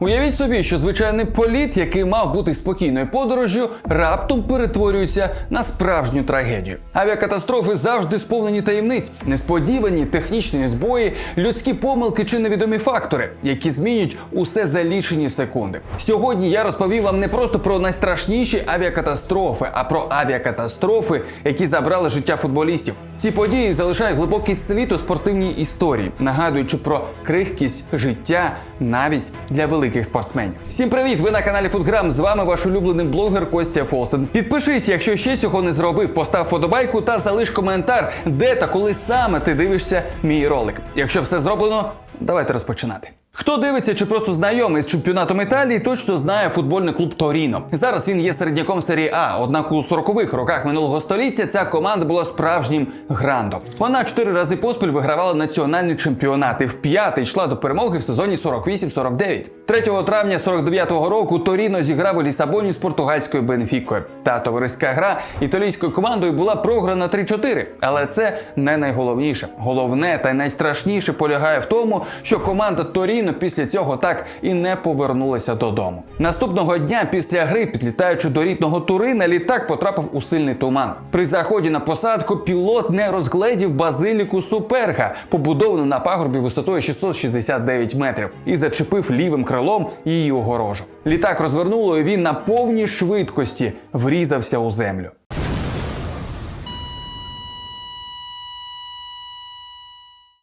Уявіть собі, що звичайний політ, який мав бути спокійною подорожжю, раптом перетворюється на справжню трагедію. Авіакатастрофи завжди сповнені таємниць, несподівані технічні збої, людські помилки чи невідомі фактори, які змінюють усе за лічені секунди. Сьогодні я розповів вам не просто про найстрашніші авіакатастрофи, а про авіакатастрофи, які забрали життя футболістів. Ці події залишають глибокий слід у спортивній історії, нагадуючи про крихкість життя навіть для великих спортсменів. Всім привіт! Ви на каналі Футграм. З вами ваш улюблений блогер Костя Фолстен. Підпишись, якщо ще цього не зробив. Постав подобайку та залиш коментар, де та коли саме ти дивишся мій ролик. Якщо все зроблено, давайте розпочинати. Хто дивиться чи просто знайомий з чемпіонатом Італії, точно знає футбольний клуб Торіно. Зараз він є середняком серії А. Однак у 40-х роках минулого століття ця команда була справжнім грандом. Вона чотири рази поспіль вигравала національні чемпіонати. В п'ятий йшла до перемоги в сезоні 48-49. 3 травня 49-го року Торіно зіграв у Лісабоні з португальською Бенфікою. Та товариська гра італійською командою була програна 3-4. Але це не найголовніше. Головне та найстрашніше полягає в тому, що команда Торіно після цього так і не повернулася додому. Наступного дня після гри, підлітаючи до рідного Турина, літак потрапив у сильний туман. При заході на посадку пілот не розгледів базиліку Суперга, побудовану на пагорбі висотою 669 метрів, і зачепив лівим крилом її огорожу. Літак розвернуло, і він на повній швидкості врізався у землю.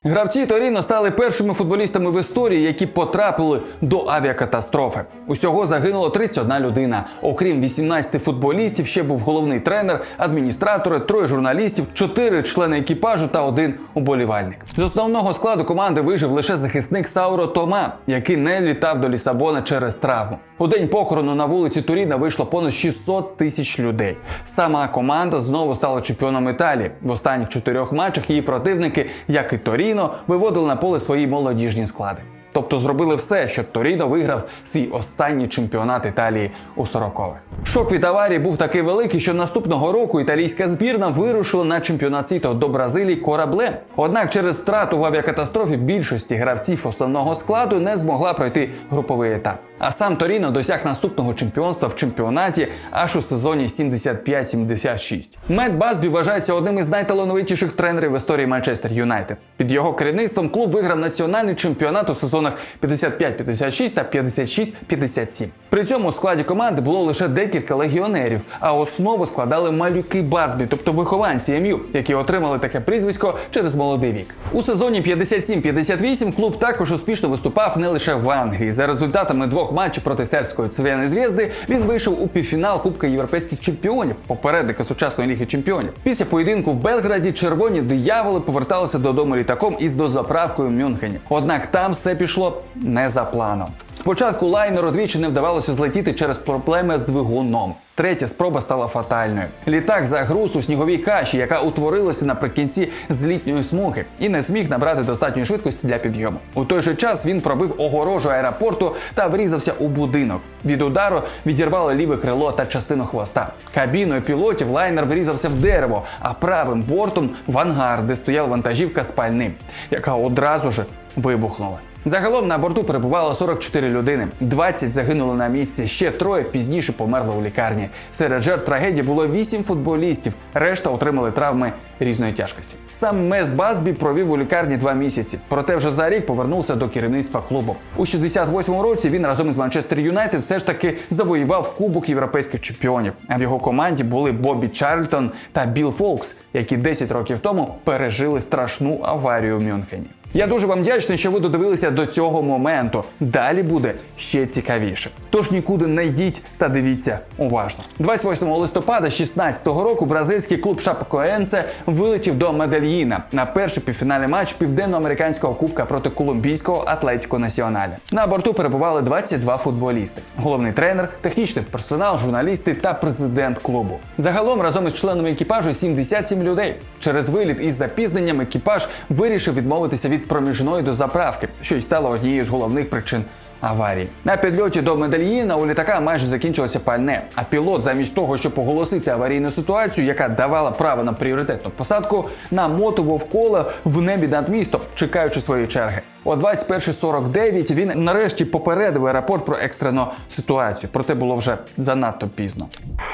Гравці Торіно стали першими футболістами в історії, які потрапили до авіакатастрофи. Усього загинуло 31 людина. Окрім 18 футболістів, ще був головний тренер, адміністратори, троє журналістів, чотири члени екіпажу та один уболівальник. З основного складу команди вижив лише захисник Сауро Тома, який не літав до Лісабона через травму. У день похорону на вулиці Туріна вийшло понад 600 тисяч людей. Сама команда знову стала чемпіоном Італії. В останніх чотирьох матчах її противники, як і Торіно, виводили на поле свої молодіжні склади. Тобто зробили все, щоб Торіно виграв свій останній чемпіонат Італії у 40-х. Шок від аварії був такий великий, що наступного року італійська збірна вирушила на чемпіонат світу до Бразилії кораблем. Однак через втрату в авіакатастрофі більшості гравців основного складу не змогла пройти груповий етап. А сам Торіно досяг наступного чемпіонства в чемпіонаті аж у сезоні 75-76. Мет Базбі вважається одним із найталановитіших тренерів в історії Манчестер Юнайтед. Під його керівництвом клуб виграв національний чемпіонат у сезонах 55-56 та 56-57. При цьому у складі команди було лише декілька легіонерів, а основу складали малюки Базбі, тобто вихованці МЮ, які отримали таке прізвисько через молодий вік. У сезоні 57-58 клуб також успішно виступав не лише в Англії. За результатами двох матчів проти сербської Цвяни Зв'язди він вийшов у півфінал Кубка європейських чемпіонів, попередника сучасної ліги чемпіонів. Після поєдинку в Белграді червоні дияволи поверталися додому літаком із дозаправкою в Мюнхені. Однак там все пішло не за планом. Спочатку лайнеру двічі не вдавалося злетіти через проблеми з двигуном. Третя спроба стала фатальною. Літак загруз у сніговій каші, яка утворилася наприкінці з літньої смуги, і не зміг набрати достатньої швидкості для підйому. У той же час він пробив огорожу аеропорту та врізався у будинок. Від удару відірвало ліве крило та частину хвоста. Кабіною пілотів лайнер врізався в дерево, а правим бортом в ангар, де стояла вантажівка з пальним, яка одразу ж вибухнула. Загалом на борту перебувало 44 людини. 20 загинули на місці. Ще троє пізніше померли у лікарні. Серед жертв трагедії було 8 футболістів. Решта отримали травми різної тяжкості. Сам Мет Базбі провів у лікарні два місяці. Проте вже за рік повернувся до керівництва клубу. У 68-му році він разом із Манчестер Юнайтед все ж таки завоював Кубок європейських чемпіонів. А в його команді були Бобі Чарльтон та Білл Фолкс, які 10 років тому пережили страшну аварію в Мюнхені. Я дуже вам вдячний, що ви додивилися до цього моменту. Далі буде ще цікавіше. Тож нікуди не йдіть та дивіться уважно. 28 листопада 16-го року бразильський клуб Шапокоенсе вилетів до Медельїна на перший півфінальний матч південноамериканського кубка проти колумбійського Атлетіко Націоналя. На борту перебували 22 футболісти, головний тренер, технічний персонал, журналісти та президент клубу. Загалом разом із членами екіпажу 77 людей. Через виліт із запізненням екіпаж вирішив відмовитися від проміжної дозаправки, що й стало однією з головних причин аварії. На підльоті до Медельїна у літака майже закінчилося пальне. А пілот, замість того, щоб оголосити аварійну ситуацію, яка давала право на пріоритетну посадку, намотував коло в небі над містом, чекаючи своєї черги. О 21.49 він нарешті попередив аеропорт про екстрену ситуацію. Проте було вже занадто пізно.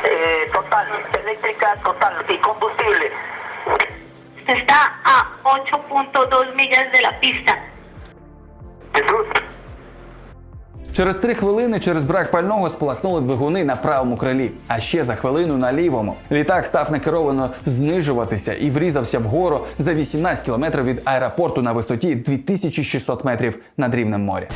Eh, total, eléctrica 8.2 millas de la pista. Через три хвилини через брак пального спалахнули двигуни на правому крилі, а ще за хвилину на лівому. Літак став некеровано знижуватися і врізався вгору за 18 кілометрів від аеропорту на висоті 2600 метрів над рівнем моря.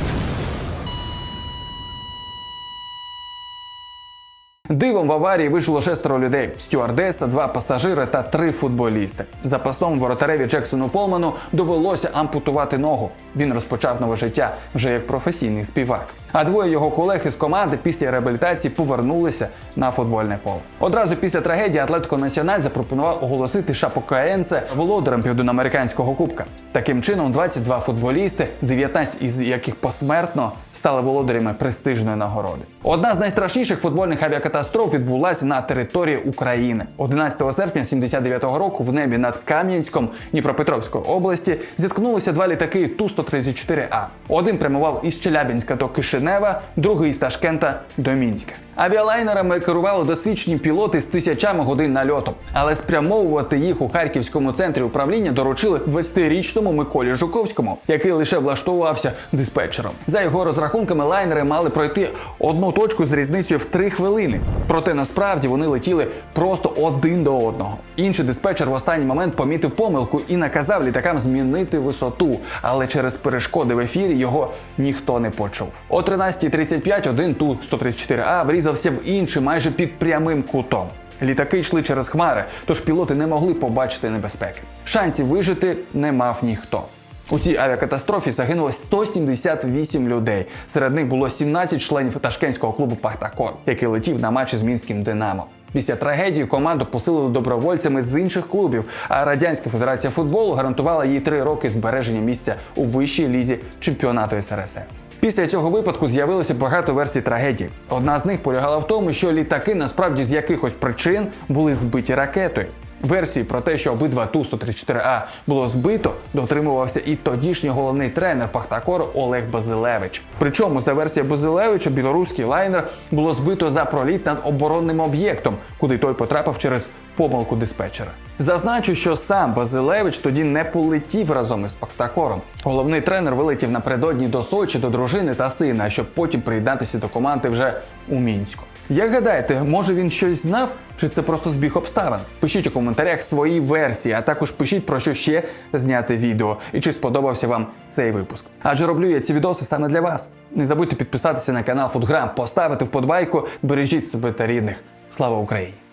Дивом в аварії вийшло шестеро людей: стюардеса, два пасажири та три футболісти. Запасному воротареві Джексону Полману довелося ампутувати ногу. Він розпочав нове життя вже як професійний співак. А двоє його колег із команди після реабілітації повернулися на футбольне поле. Одразу після трагедії Атлетико Національ запропонував оголосити Шапокаенце володарем південноамериканського кубка. Таким чином, 22 футболісти, 19 із яких посмертно стали володарями престижної нагороди. Одна з найстрашніших футбольних авіакатастроф відбулася на території України. 11 серпня 79-го року в небі над Кам'янськом Дніпропетровської області зіткнулися два літаки Ту-134А. Один прямував із Челябінська до Кишинева, другий з Ташкента до Мінська. Авіалайнерами керували досвідчені пілоти з тисячами годин нальоту, але спрямовувати їх у харківському центрі управління доручили 20-річному Миколі Жуковському, який лише влаштувався диспетчером. За його розрахунками, лайнери мали пройти одну точку з різницею в 3 хвилини. Проте насправді вони летіли просто один до одного. Інший диспетчер в останній момент помітив помилку і наказав літакам змінити висоту, але через перешкоди в ефірі його ніхто не почув. О 13.35 один Ту-134А врізався в інший майже під прямим кутом. Літаки йшли через хмари, тож пілоти не могли побачити небезпеки. Шансів вижити не мав ніхто. У цій авіакатастрофі загинуло 178 людей. Серед них було 17 членів ташкентського клубу Пахтакор, який летів на матчі з мінським Динамо. Після трагедії команду посилили добровольцями з інших клубів, а Радянська Федерація футболу гарантувала їй три роки збереження місця у вищій лізі чемпіонату СРСР. Після цього випадку з'явилося багато версій трагедії. Одна з них полягала в тому, що літаки насправді з якихось причин були збиті ракетою. Версії про те, що обидва Ту-134А було збито, дотримувався і тодішній головний тренер Пахтакору Олег Базилевич. Причому, за версією Базилевича, білоруський лайнер було збито за проліт над оборонним об'єктом, куди той потрапив через помилку диспетчера. Зазначу, що сам Базилевич тоді не полетів разом із Пахтакором. Головний тренер вилетів напередодні до Сочі до дружини та сина, щоб потім приєднатися до команди вже у мінську. Як гадаєте, може він щось знав, чи це просто збіг обставин? Пишіть у коментарях свої версії, а також пишіть про що ще зняти відео і чи сподобався вам цей випуск. Адже роблю я ці відоси саме для вас. Не забудьте підписатися на канал Фудграм, поставити вподобайку, бережіть себе та рідних. Слава Україні!